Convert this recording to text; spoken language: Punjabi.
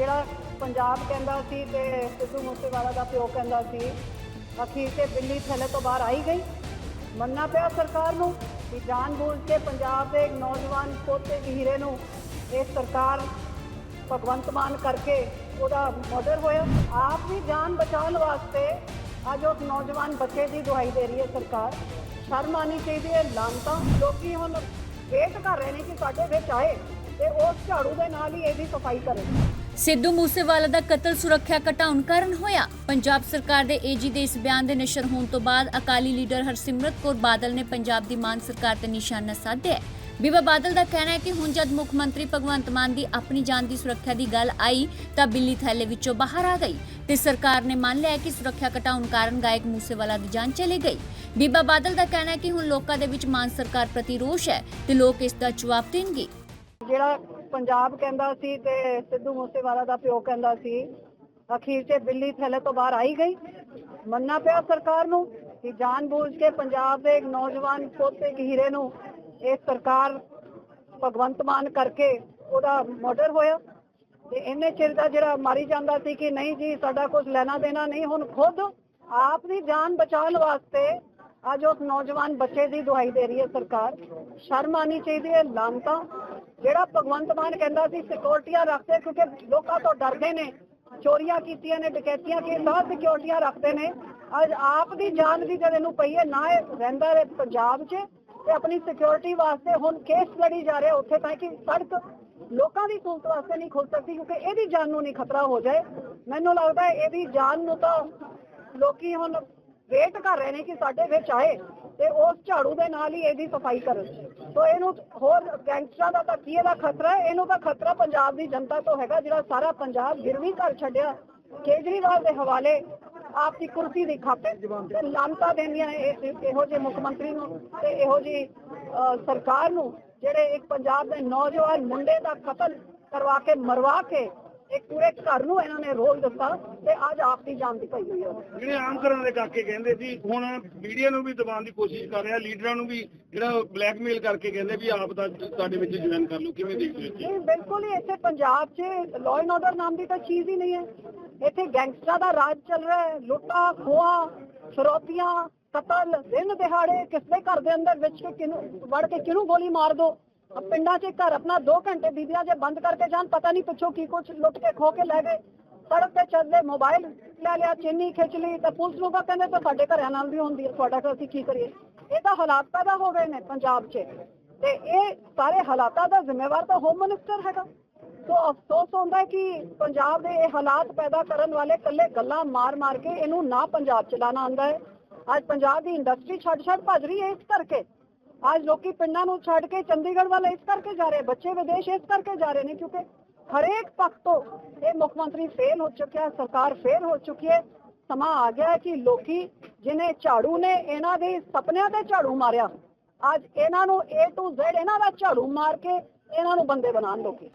ਜਿਹੜਾ ਪੰਜਾਬ ਕਹਿੰਦਾ ਸੀ ਤੇ ਸਿੱਧੂ ਮੂਸੇਵਾਲਾ ਦਾ ਪਿਓ ਕਹਿੰਦਾ ਸੀ, ਅਖੀਰ ਤੇ ਬਿੱਲੀ ਥੱਲੇ ਤੋਂ ਬਾਹਰ ਆਈ ਗਈ। ਮੰਨਣਾ ਪਿਆ ਸਰਕਾਰ ਨੂੰ ਕਿ ਜਾਣਬੁੱਝ ਕੇ ਪੰਜਾਬ ਦੇ ਇੱਕ ਨੌਜਵਾਨ ਪੋਤੇ ਦੀ ਹੀਰੇ ਨੂੰ ਇਹ ਸਰਕਾਰ ਭਗਵੰਤ ਮਾਨ ਕਰਕੇ ਉਹਦਾ ਮਰਡਰ ਹੋਇਆ। ਆਪ ਦੀ ਜਾਨ ਬਚਾਉਣ ਵਾਸਤੇ ਅੱਜ ਉਸ ਨੌਜਵਾਨ ਬੱਚੇ ਦੀ ਦਵਾਈ ਦੇ ਰਹੀ ਹੈ ਸਰਕਾਰ। ਸ਼ਰਮ ਆਉਣੀ ਚਾਹੀਦੀ ਹੈ, ਲਾਂਤਾ। ਲੋਕੀ ਹੁਣ ਵੇਟ ਕਰ ਰਹੇ ਨੇ ਕਿ ਸਾਡੇ ਵਿੱਚ ਆਏ ਤੇ ਉਸ ਝਾੜੂ ਦੇ ਨਾਲ ਹੀ ਇਹਦੀ ਸਫ਼ਾਈ ਕਰੇ। ਸਿੱਧੂ ਮੂਸੇਵਾਲਾ ਦਾ ਕਤਲ ਸੁਰੱਖਿਆ ਘਟਾਉਣ ਕਾਰਨ ਹੋਇਆ। ਪੰਜਾਬ ਸਰਕਾਰ ਦੇ ਏਜੀ ਦੇ ਇਸ ਬਿਆਨ ਦੇ ਨਸ਼ਰ ਹੋਣ ਤੋਂ ਬਾਅਦ ਅਕਾਲੀ ਲੀਡਰ ਹਰਸਿਮਰਤ ਕੌਰ ਬਾਦਲ ਨੇ ਪੰਜਾਬ ਦੀ ਮਾਨ ਸਰਕਾਰ ਤੇ ਨਿਸ਼ਾਨਾ ਸਾਧਿਆ ਬੀਬਾ ਬਾਦਲ ਦਾ ਕਹਿਣਾ ਹੈ ਕਿ ਹੁਣ ਜਦ ਮੁੱਖ ਮੰਤਰੀ ਭਗਵੰਤ ਮਾਨ ਦੀ ਆਪਣੀ ਜਾਨ ਦੀ ਸੁਰੱਖਿਆ ਦੀ ਗੱਲ ਆਈ, ਤਾਂ ਬਿੱਲੀ ਥੈਲੇ ਵਿੱਚੋਂ ਬਾਹਰ ਆ ਗਈ ਤੇ ਸਰਕਾਰ ਨੇ ਮੰਨ ਲਿਆ ਕਿ ਸੁਰੱਖਿਆ ਘਟਾਉਣ ਕਾਰਨ ਗਾਇਕ ਮੂਸੇਵਾਲਾ ਦੀ ਜਾਨ ਚਲੀ ਗਈ। ਬੀਬਾ ਬਾਦਲ ਦਾ ਕਹਿਣਾ ਹੈ ਕਿ ਹੁਣ ਲੋਕਾਂ ਦੇ ਵਿੱਚ ਮਾਨ ਸਰਕਾਰ ਪ੍ਰਤੀ ਰੋਸ਼ ਹੈ ਤੇ ਲੋਕ ਇਸ ਦਾ ਜਵਾਬ ਦੇਣਗੇ। ਜਿਹੜਾ ਪੰਜਾਬ ਕਹਿੰਦਾ ਸੀ ਤੇ ਸਿੱਧੂ ਮੂਸੇਵਾਲਾ ਦਾ ਪਿਓ ਕਹਿੰਦਾ ਸੀ, ਅਖੀਰ ਚ ਬਿੱਲੀ ਥੱਲੇ ਤੋਂ ਬਾਹਰ ਆਈ ਗਈ। ਮੰਨਣਾ ਪਿਆ ਸਰਕਾਰ ਨੂੰ ਕਿ ਜਾਣਬੁੱਝ ਕੇ ਪੰਜਾਬ ਦੇ ਇੱਕ ਨੌਜਵਾਨ ਪੋਤੇ ਹੀਰੇ ਨੂੰ ਇਹ ਸਰਕਾਰ ਭਗਵੰਤ ਮਾਨ ਕਰਕੇ ਉਹਦਾ ਮਰਡਰ ਹੋਇਆ। ਤੇ ਇੰਨੇ ਚਿਰ ਦਾ ਜਿਹੜਾ ਮਾਰੀ ਜਾਂਦਾ ਸੀ ਕਿ ਨਹੀਂ ਜੀ, ਸਾਡਾ ਕੁਝ ਲੈਣਾ ਦੇਣਾ ਨਹੀਂ, ਹੁਣ ਖੁਦ ਆਪ ਦੀ ਜਾਨ ਬਚਾਉਣ ਵਾਸਤੇ ਅੱਜ ਉਸ ਨੌਜਵਾਨ ਬੱਚੇ ਦੀ ਦੁਹਾਈ ਦੇ ਰਹੀ ਹੈ ਸਰਕਾਰ। ਸ਼ਰਮ ਆਣੀ ਚਾਹੀਦੀ ਹੈ, ਲਾਂਤਾ ਜਿਹੜਾ ਭਗਵੰਤ ਮਾਨ ਕਹਿੰਦਾ ਸੀ ਸਿਕਿਉਰਟੀਆਂ ਰੱਖਦੇ ਕਿਉਂਕਿ ਲੋਕਾਂ ਤੋਂ ਡਰਦੇ ਨੇ। ਚੋਰੀਆਂ ਕੀਤੀਆਂ ਨੇ, ਡਕੈਤੀਆਂ ਕੀ ਤਾਂ ਸਿਕਿਉਰਟੀਆਂ ਰੱਖਦੇ ਨੇ। ਅੱਜ ਆਪ ਦੀ ਜਾਨ ਵੀ ਜਦ ਇਹਨੂੰ ਪਈ ਹੈ, ਨਾ ਇਹ ਰਹਿੰਦਾ ਹੈ ਪੰਜਾਬ 'ਚ ਤੇ ਆਪਣੀ ਸਿਕਿਉਰਿਟੀ ਵਾਸਤੇ ਹੁਣ ਕੇਸ ਲੜੀ ਜਾ ਰਿਹਾ ਉੱਥੇ ਤਾਂ ਕਿ ਸੜਕ ਲੋਕਾਂ ਦੀ ਸਹੂਲਤ ਵਾਸਤੇ ਨਹੀਂ ਖੁੱਲ ਸਕਦੀ ਕਿਉਂਕਿ ਇਹਦੀ ਜਾਨ ਨੂੰ ਨਹੀਂ ਖਤਰਾ ਹੋ ਜਾਏ। ਮੈਨੂੰ ਲੱਗਦਾ ਇਹਦੀ ਜਾਨ ਨੂੰ ਤਾਂ ਲੋਕੀ ਹੁਣ ਵੇਟ ਕਰ ਰਹੇ ਨੇ ਕਿ ਸਾਡੇ ਵਿੱਚ ਆਏ। ਤੇ ਉਸ ਝਾੜੂ ਦੇ ਨਾਲ ਹੀ ਇਹਦੀ ਸਫ਼ਾਈ ਕਰਨ। ਸੋ ਇਹਨੂੰ ਹੋਰ ਗੈਂਗਸਟਰਾਂ ਦਾ ਤਾਂ ਕੀ ਇਹਦਾ ਖਤਰਾ ਹੈ? ਇਹਨੂੰ ਤਾਂ ਖਤਰਾ ਪੰਜਾਬ ਦੀ ਜਨਤਾ ਤੋਂ ਹੈਗਾ ਜਿਹੜਾ ਸਾਰਾ ਪੰਜਾਬ ਗਿਰਵੀ ਕਰ ਛੱਡਿਆ, ਕੇਜਰੀਵਾਲ ਦੇ ਹਵਾਲੇ ਆਪ ਦੀ ਕੁਰਸੀ ਦੀ ਖਾਤੇ ਤੇ ਲਾਂਤਾ ਦੇਣੀਆਂ ਇਹੋ ਜਿਹੇ ਮੁੱਖ ਮੰਤਰੀ ਨੂੰ ਤੇ ਇਹੋ ਜਿਹੀ ਸਰਕਾਰ ਨੂੰ, ਜਿਹੜੇ ਇੱਕ ਪੰਜਾਬ ਦੇ ਨੌਜਵਾਨ ਮੁੰਡੇ ਦਾ ਕਤਲ ਕਰਵਾ ਕੇ, ਮਰਵਾ ਕੇ ਇੱਕ ਪੂਰੇ ਘਰ ਨੂੰ ਇਹਨਾਂ ਨੇ ਰੋਲ ਦਿੱਤਾ ਤੇ ਅੱਜ ਆਪ ਦੀ ਜਾਨ ਦੀ ਪਈ ਹੋਈ ਹੈ ਜਿਹੜੇ ਆਮ ਕਰਨ ਦੇ ਕਾਕੇ ਕਹਿੰਦੇ ਸੀ ਹੁਣ ਮੀਡੀਆ ਨੂੰ ਵੀ ਦਬਾਉਣ ਦੀ ਕੋਸ਼ਿਸ਼ ਕਰ ਰਿਹਾ ਲੀਡਰਾਂ ਨੂੰ ਵੀ ਜਿਹੜਾ ਬਲੈਕਮੇਲ ਕਰਕੇ ਕਹਿੰਦੇ ਵੀ ਆਪ ਦਾ ਸਾਡੇ ਵਿੱਚ ਜੁਆਇਨ ਕਰ ਲਓ ਕਿਵੇਂ ਦੇਖਦੇ ਹੋ ਜੀ ਨਹੀਂ ਬਿਲਕੁਲ ਹੀ ਇੱਥੇ ਪੰਜਾਬ 'ਚ ਲਾਅ ਐਂਡ ਆਰਡਰ ਨਾਮ ਦੀ ਤਾਂ ਚੀਜ਼ ਹੀ ਨਹੀਂ ਹੈ। ਇੱਥੇ ਗੈਂਗਸਟਰਾਂ ਦਾ ਰਾਜ ਚੱਲ ਰਿਹਾ ਹੈ ਲੁੱਟਾਂ ਖੋਹਾਂ ਫਿਰੌਤੀਆਂ ਕਤਲ ਦਿਨ ਦਿਹਾੜੇ ਕਿਸ ਘਰ ਦੇ ਅੰਦਰ ਵਿੱਚ ਕਿਨੂੰ ਵੜ ਕੇ ਕਿਹਨੂੰ ਗੋਲੀ ਮਾਰ ਦੋ? ਪਿੰਡਾਂ 'ਚ ਘਰ ਆਪਣਾ 2 ਘੰਟੇ ਬੀਬੀਆਂ ਜੇ ਬੰਦ ਕਰਕੇ ਜਾਣ, ਪਤਾ ਨਹੀਂ ਪੁੱਛੋ ਕੀ ਕੁਝ ਲੁੱਟ ਕੇ ਖੋ ਕੇ ਲੈ ਗਏ। ਸੜਕ ਤੇ ਚੱਲਦੇ ਮੋਬਾਈਲ ਲੈ ਲਿਆ, ਚੀਨੀ ਖਿੱਚ ਲਈ, ਤਾਂ ਪੁਲਿਸ ਨੂੰ ਤਾਂ ਕਹਿੰਦੇ ਤਾਂ ਸਾਡੇ ਘਰਾਂ ਨਾਲ ਵੀ ਹੁੰਦੀ ਹੈ, ਤੁਹਾਡਾ ਅਸੀਂ ਕੀ ਕਰੀਏ? ਇਹ ਤਾਂ ਹਾਲਾਤ ਪੈਦਾ ਹੋ ਗਏ ਨੇ ਪੰਜਾਬ 'ਚ। ਤੇ ਇਹ ਸਾਰੇ ਹਾਲਾਤਾਂ ਦਾ ਜ਼ਿੰਮੇਵਾਰ ਤਾਂ ਹੋਮ ਮਿਨਿਸਟਰ ਹੈਗਾ। ਸੋ ਅਫਸੋਸ ਹੁੰਦਾ ਕਿ ਪੰਜਾਬ ਦੇ ਇਹ ਹਾਲਾਤ ਪੈਦਾ ਕਰਨ ਵਾਲੇ ਕੱਲੇ ਗੱਲਾਂ ਮਾਰ-ਮਾਰ ਕੇ ਇਹਨੂੰ ਨਾ ਪੰਜਾਬ ਚਲਾਣਾ ਆਂਦਾ ਹੈ। ਅੱਜ ਪੰਜਾਬ ਦੀ ਇੰਡਸਟਰੀ ਛੱਡ-ਛੱਡ ਭੱਜ ਰਹੀ ਹੈ ਇਸ ਕਰਕੇ। ਅੱਜ ਲੋਕੀ ਪਿੰਡਾਂ ਨੂੰ ਛੱਡ ਕੇ ਚੰਡੀਗੜ੍ਹ ਵੱਲ ਇਸ ਕਰਕੇ ਜਾ ਰਹੇ ਬੱਚੇ ਵਿਦੇਸ਼ ਇਸ ਕਰਕੇ ਜਾ ਰਹੇ ਨੇ ਕਿਉਂਕਿ ਹਰੇਕ ਪੱਖ ਤੋਂ ਇਹ ਮੁੱਖ ਮੰਤਰੀ ਫੇਲ ਹੋ ਚੁੱਕਿਆ ਸਰਕਾਰ ਫੇਲ ਹੋ ਚੁੱਕੀ ਹੈ ਸਮਾਂ ਆ ਗਿਆ ਕਿ ਲੋਕੀ ਜਿਨੇ ਝਾੜੂ ਨੇ ਇਹਨਾਂ ਦੇ ਸੁਪਨਿਆਂ ਤੇ ਝਾੜੂ ਮਾਰਿਆ ਅੱਜ ਇਹਨਾਂ ਨੂੰ A to Z ਇਹਨਾਂ ਦਾ ਝਾੜੂ ਮਾਰ ਕੇ ਇਹਨਾਂ ਨੂੰ ਬੰਦੇ ਬਣਾਉਣ ਲੋਕੀ